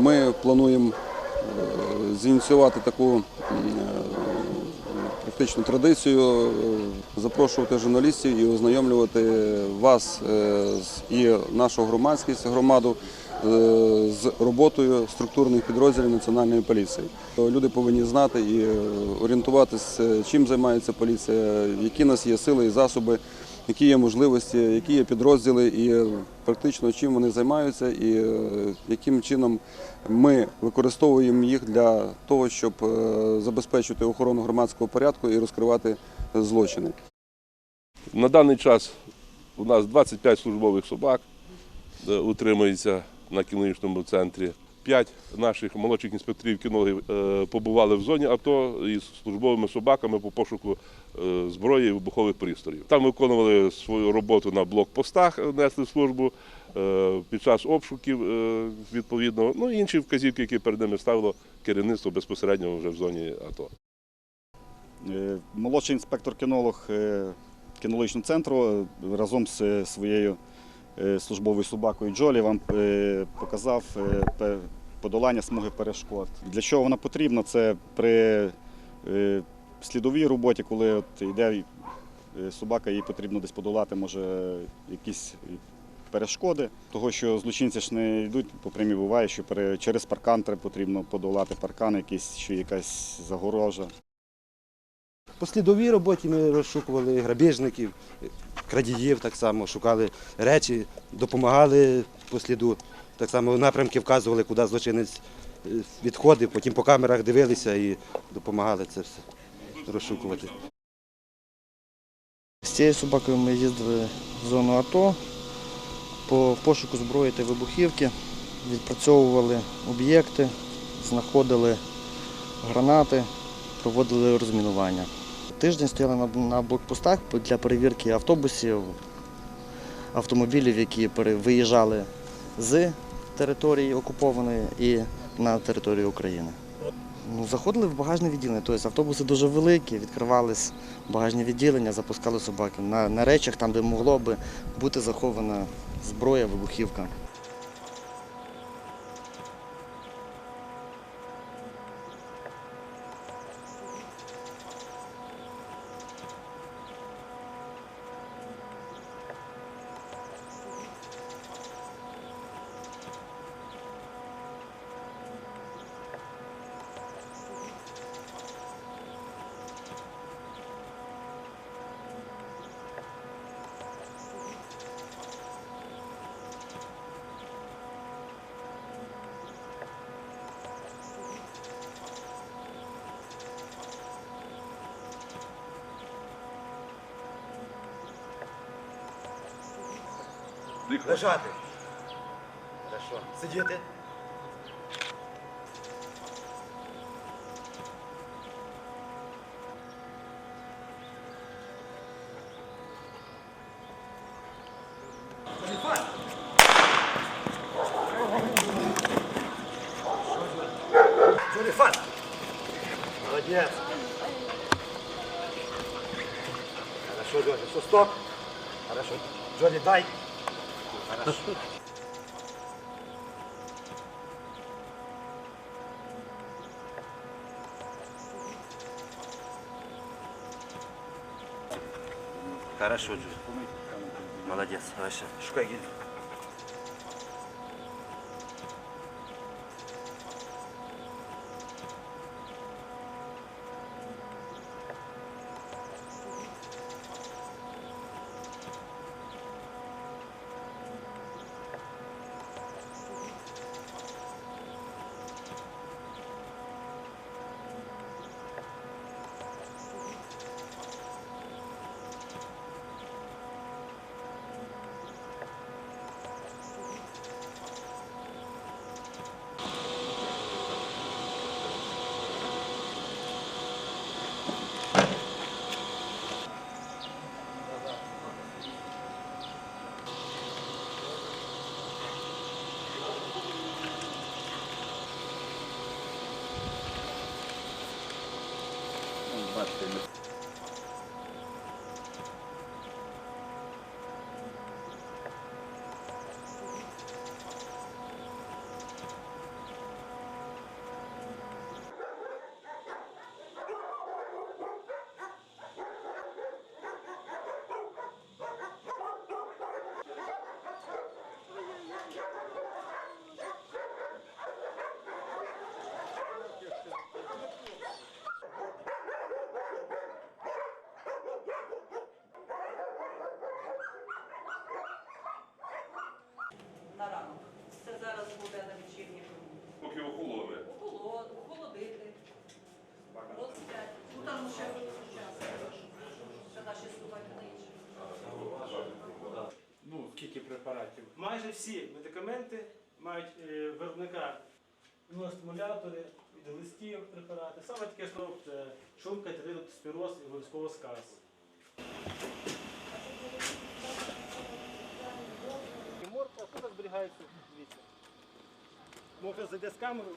Ми плануємо е, зініціювати таку е, практичну традицію, е, запрошувати журналістів і ознайомлювати вас і нашу громадськість, громаду з роботою структурних підрозділів Національної поліції. Люди повинні знати і орієнтуватися, чим займається поліція, які в нас є сили і засоби, які є можливості, які є підрозділи, і практично чим вони займаються, і е, яким чином ми використовуємо їх для того, щоб е, забезпечити охорону громадського порядку і розкривати злочини. На даний час у нас 25 службових собак е, утримується на кінологічному центрі. П'ять наших молодших інспекторів кінологів е, побували в зоні АТО із службовими собаками по пошуку е, зброї і вибухових пристроїв. Там виконували свою роботу на блокпостах, е, несли службу під час обшуків відповідно. Ну і інші вказівки, які перед ними ставило керівництво безпосередньо вже в зоні АТО. Молодший інспектор-кінолог е, кінологічного центру разом з своєю службовою собакою Джолі вам е, показав е, подолання смуги перешкод. Для чого вона потрібна? Це при е, слідовій роботі, коли от йде е, собака, їй потрібно десь подолати, може, якісь перешкоди. Того, що злочинці ж не йдуть по прямій буває, що через паркан потрібно подолати паркан, якийсь, що якась загорожа. По слідовій роботі ми розшукували грабіжників, крадіїв так само, шукали речі, допомагали по сліду. Так само напрямки вказували, куди злочинець е, відходив, потім по камерах дивилися і допомагали це все розшукувати. З цією собакою ми їздили в зону АТО по пошуку зброї та вибухівки, відпрацьовували об'єкти, знаходили гранати, проводили розмінування. Тиждень стояли на, блокпостах для перевірки автобусів, автомобілів, які виїжджали з території окупованої і на територію України. Ну, заходили в багажне відділення, тобто автобуси дуже великі, відкривались багажні відділення, запускали собаки. На, на речах, там, де могло би бути захована зброя, вибухівка. Лежати. Хорошо. Сидіти. Джолифан! Молодец! Хорошо, Джоли. Все, стоп. Хорошо. Джоли, дай. Хорошо. Хорошо, Джоли. Молодец. Хорошо. Шукай question. зараз буде на вечірніх. Поки охолоне. Охолод, охолодити. Ну там ще час. Ще наші слухати. Ну, скільки препаратів? Майже всі медикаменти мають е, виробника ну, імуностимулятори, від листів препарати. Саме таке слово це шумка, тринок, спіроз і обов'язково сказ. Морква, тут зберігається. Може зайде з камерою?